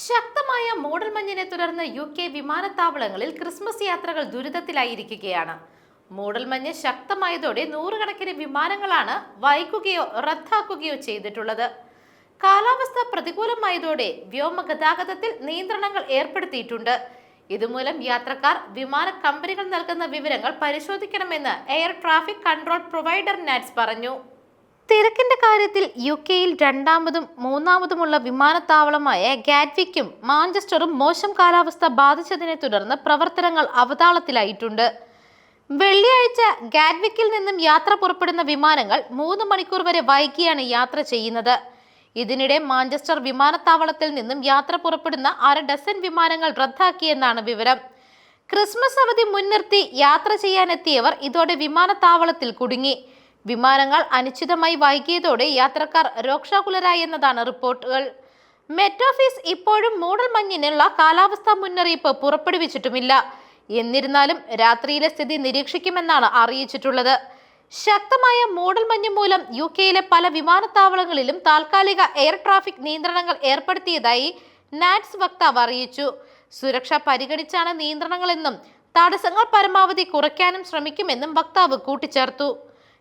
ശക്തമായ മൂടൽമഞ്ഞിനെ തുടർന്ന് U K വിമാനത്താവളങ്ങളിൽ ക്രിസ്മസ് യാത്രകൾ ദുരിതത്തിലായിരിക്കുകയാണ്. മൂടൽമഞ്ഞ് ശക്തമായതോടെ നൂറുകണക്കിന് വിമാനങ്ങളാണ് വൈകുകയോ റദ്ദാക്കുകയോ ചെയ്തിട്ടുള്ളത്. കാലാവസ്ഥ പ്രതികൂലമായതോടെ വ്യോമ ഗതാഗതത്തിൽ നിയന്ത്രണങ്ങൾ ഏർപ്പെടുത്തിയിട്ടുണ്ട്. ഇതുമൂലം യാത്രക്കാർ വിമാന കമ്പനികൾ നൽകുന്ന വിവരങ്ങൾ പരിശോധിക്കണമെന്ന് air traffic control provider NATS പറഞ്ഞു. തിരക്കിന്റെ കാര്യത്തിൽ യു കെയിൽ രണ്ടാമതും മൂന്നാമതുമുള്ള വിമാനത്താവളമായ ഗാറ്റ്വിക്കും മാഞ്ചസ്റ്ററും മോശം കാലാവസ്ഥ ബാധിച്ചതിനെ തുടർന്ന് പ്രവർത്തനങ്ങൾ അവതാളത്തിലായിട്ടുണ്ട്. വെള്ളിയാഴ്ച ഗാറ്റ്വിക്കിൽ നിന്നും യാത്ര പുറപ്പെടുന്ന വിമാനങ്ങൾ മൂന്ന് മണിക്കൂർ വരെ വൈകിയാണ് യാത്ര ചെയ്യുന്നത്. ഇതിനിടെ മാഞ്ചസ്റ്റർ വിമാനത്താവളത്തിൽ നിന്നും യാത്ര പുറപ്പെടുന്ന അര ഡസൻ വിമാനങ്ങൾ റദ്ദാക്കിയെന്നാണ് വിവരം. ക്രിസ്മസ് അവധി മുൻനിർത്തി യാത്ര ചെയ്യാനെത്തിയവർ ഇതോടെ വിമാനത്താവളത്തിൽ കുടുങ്ങി. വിമാനങ്ങൾ അനിശ്ചിതമായി വൈകിയതോടെ യാത്രക്കാർ രോക്ഷാകുലരായി എന്നതാണ് റിപ്പോർട്ടുകൾ. മെറ്റ് ഓഫീസ് ഇപ്പോഴും മൂടൽമഞ്ഞിനുള്ള കാലാവസ്ഥാ മുന്നറിയിപ്പ് പുറപ്പെടുവിച്ചിട്ടുമില്ല. എന്നിരുന്നാലും രാത്രിയിലെ സ്ഥിതി നിരീക്ഷിക്കുമെന്നാണ് അറിയിച്ചിട്ടുള്ളത്. ശക്തമായ മൂടൽമഞ്ഞ് മൂലം യു കെയിലെ പല വിമാനത്താവളങ്ങളിലും താൽക്കാലിക എയർ ട്രാഫിക് നിയന്ത്രണങ്ങൾ ഏർപ്പെടുത്തിയതായി നാറ്റ്സ് വക്താവ് അറിയിച്ചു. സുരക്ഷ പരിഗണിച്ചാണ് നിയന്ത്രണങ്ങളെന്നും തടസ്സങ്ങൾ പരമാവധി കുറയ്ക്കാനും ശ്രമിക്കുമെന്നും വക്താവ് കൂട്ടിച്ചേർത്തു.